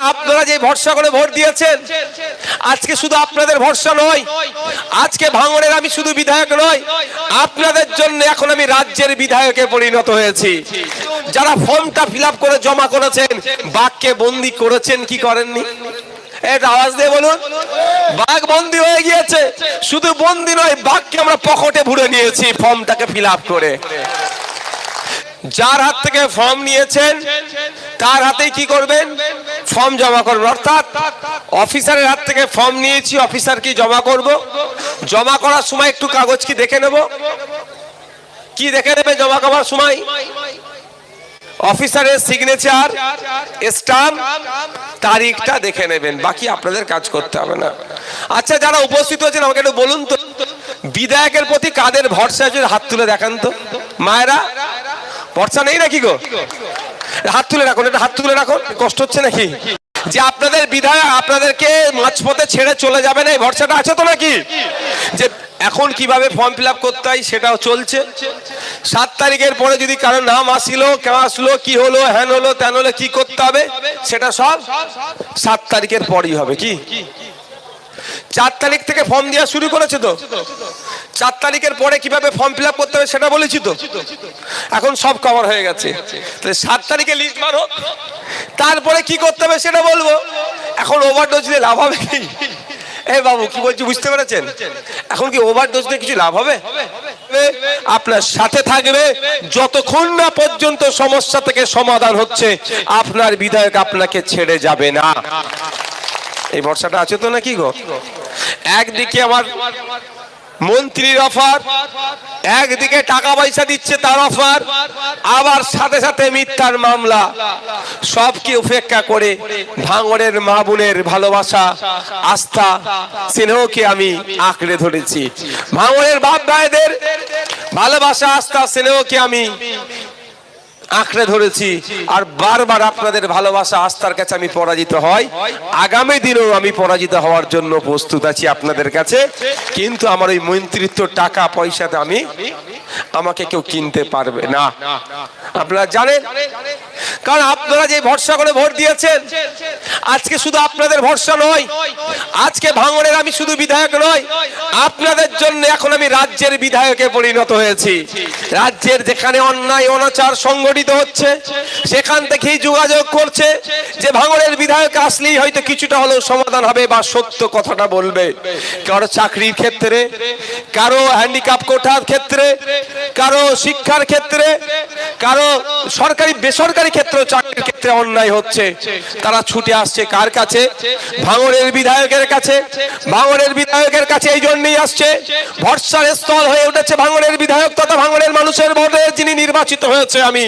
আপনারা যে ভরসা করে ভোট দিয়েছেন, আজকে শুধু আপনাদের ভরসা নয়, আজকে ভাঙড়ের আমি শুধু বিধায়ক নয়, আপনাদের জন্য এখন আমি রাজ্যের বিধায়কে পরিণত হয়েছি। যারা ফর্মটা ফিল করে জমা করেছেন, বাঘকে বন্দি করেছেন, কি করেননি? এটা আওয়াজ দিয়ে বলুন। বাঘ বন্দি হয়ে গিয়েছে। শুধু বন্দি নয়, বাঘকে আমরা পকেটে ভরে নিয়েছি ফর্মটাকে ফিল করে। যার হাত থেকে ফর্ম নিয়েছেন, তার হাতেই কি করবেন? ফর্ম জমা করবেন অর্থাৎ অফিসারের হাত থেকে ফর্ম নিয়েছি, অফিসার কি জমা করব? জমা করার সময় একটু কাগজ কি দেখে নেব? কি দেখে নেবে জমা করার সময়? অফিসারের সিগনেচার স্টাম্প তারিখটা দেখে নেবেন। বাকি আপনাদের কাজ করতে হবে না। আচ্ছা যারা উপস্থিত হয়েছেন, আমাকে একটু বলুন তো, বিধায়কের প্রতি কাদের ভরসা হাত তুলে দেখান তো। মায়েরা, ভরসা নেই নাকি গো? হাত তুলে রাখুন, এটা হাত তুলে রাখুন। কষ্ট হচ্ছে নাকি? যে আপনাদের বিধায়ক আপনাদেরকে মাঝপথে ছেড়ে চলে যাবে না, এই ভরসাটা আছে তো নাকি? যে এখন কীভাবে ফর্ম ফিল আপ করতে হয় সেটাও চলছে। সাত তারিখের পরে যদি কারও নাম আসিলো, কেউ আসলো, কি হলো, হ্যান হলো, ত্যান হলো, কি করতে হবে, সেটা সব সাত তারিখের পরই হবে, কি? চার তারিখ থেকে ফর্ম দেওয়া শুরু করেছে তো? চার তারিখের পরে কীভাবে ফর্ম ফিল করতে হবে সেটা বলেছি তো? এখন সব কভার হয়ে গেছে। তাহলে সাত তারিখে লিস্ট মারো তারপরে কি করতে হবে সেটা বলব? এখন ওভারডোজ দিয়ে লাভ হবে কি? এই বাবু, কি বলছি বুঝতে পেরেছেন? এখন কি ওভারডোজ দিয়ে কিছু লাভ হবে? আপনার সাথে থাকবে। যতক্ষণ না পর্যন্ত সমস্যা থেকে সমাধান হচ্ছে, আপনার বিধায়ক আপনাকে ছেড়ে যাবে না। এই ভরসাটা আছে তো নাকি গো? একদিকে আমার মন্ত্রীর অফার, একদিকে টাকা পয়সা দিচ্ছে তার অফার, আবার সাথে সাথে মিথ্যার মামলা। সবকে উপেক্ষা করে ভাঙরের মা বোনের ভালোবাসা, আস্থা, স্নেহকে আমি আঁকড়ে ধরেছি। ভাঙরের বাপ ভাইদের ভালোবাসা, আস্থা, স্নেহকে আমি আঁকড়ে ধরেছি। আর বারবার আপনাদের ভালোবাসা, আস্থার কাছে আমি পরাজিত হই। আগামী দিনেও আমি পরাজিত হওয়ার জন্য প্রস্তুত আছি আপনাদের কাছে। কিন্তু আমার ওই মন্ত্রিত্ব টাকা পয়সাতে আমি আমাকে কেউ কিনতে পারবে না। আপনারা জানেন কারণ আপনারা যে ভরসা করে ভোট দিয়েছেন, আজকে শুধু আপনাদের ভরসা নয়, আজকে ভাঙড়ের আমি শুধু বিধায়ক নয়, আপনাদের জন্য এখন আমি রাজ্যের বিধায়কে পরিণত হয়েছি। রাজ্যের যেখানে অন্যায়, অনাচার সংগঠিত হচ্ছে, সেখান থেকেই যোগাযোগ করছে, যে ভাঙড়ের বিধায়ক আসলেই হয়তো কিছুটা হলেও সমাধান হবে বা সত্য কথাটা বলবে। কারও চাকরির ক্ষেত্রে, কারও হ্যান্ডিক্যাপ কোঠার ক্ষেত্রে, কারও শিক্ষার ক্ষেত্রে, কারও সরকারি, বেসরকারি ক্ষেত্রে চাকরির ক্ষেত্রে অন্যায় হচ্ছে। তারা ছুটে আসছে কার কাছে? ভাঙড়ের বিধায়কের কাছে। ভাঙড়ের বিধায়কের কাছে এই জন্যই আসছে। ভরসার স্থল হয়ে উঠেছে ভাঙড়ের বিধায়ক তথা ভাঙড়ের মানুষের ভোটে, যিনি নির্বাচিত হয়েছে আমি।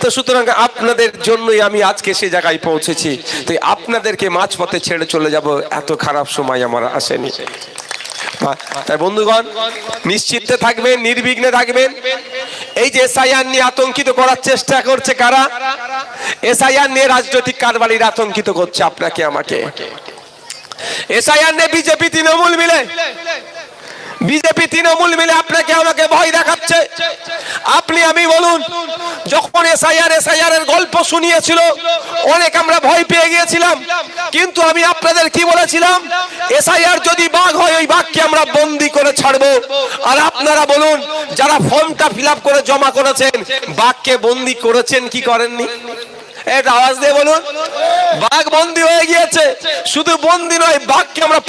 তো সুতরাং আপনাদের জন্যই আমি আজকে সে জায়গায় পৌঁছেছি। তো আপনাদেরকে মাঝপথে ছেড়ে চলে যাব, এত খারাপ সময় আমার আসেনি। তাই বন্ধুগণ, নিশ্চিন্তে থাকবেন, নির্বিঘ্নে থাকবেন। এই যে এসআইআর নিয়ে আতঙ্কিত করার চেষ্টা করছে কারা? এসআইআর নিয়ে রাজনৈতিক কারবারির আতঙ্কিত করছে আপনাকে, আমাকে। এসআইআর নিয়ে বিজেপি, তৃণমূল মিলে। বিজেপি, তৃণমূল মিলে আপনাকে, আমাকে ভয় দেখাচ্ছে। আপনি, আমি বলুন, যখন এসআইআর এসআইআর এর গল্প শুনিয়েছিল, অনেক আমরা ভয় পেয়ে গিয়েছিলাম। কিন্তু আমি আপনাদের কি বলেছিলাম? এসআইআর ওই বাঘকে আমরা বন্দি করে ছাড়বো। আর আপনারা বলুন, যারা ফর্মটা ফিল করে জমা করেছেন বাঘকে বন্দি করেছেন, কি করেননি?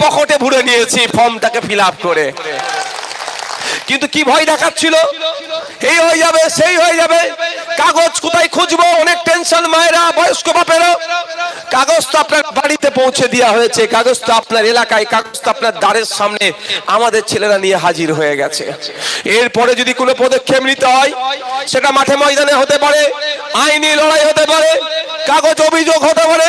পকেটে নিয়েছি ফর্মটাকে ফিল করে। কিন্তু কি ভয় দেখাচ্ছিল? এই হয়ে যাবে, সেই হয়ে যাবে। কাগজ কোথায় খুঁজবো? অনেক টেনশন, মায়েরা, বয়স্ক বাপেরও কাগজ তো আপনার বাড়িতে পৌঁছে দেওয়া হয়েছে। কাগজ তো আপনার এলাকায় কাগজ তো আপনার দ্বারের সামনে আমাদের ছেলেরা নিয়ে হাজির হয়ে গেছে। এরপরে যদি কোনো পদক্ষেপ নিতে হয়, সেটা মাঠে ময়দানে হতে পারে, আইনি লড়াই হতে পারে, কাগজ অভিযোগ হতে পারে।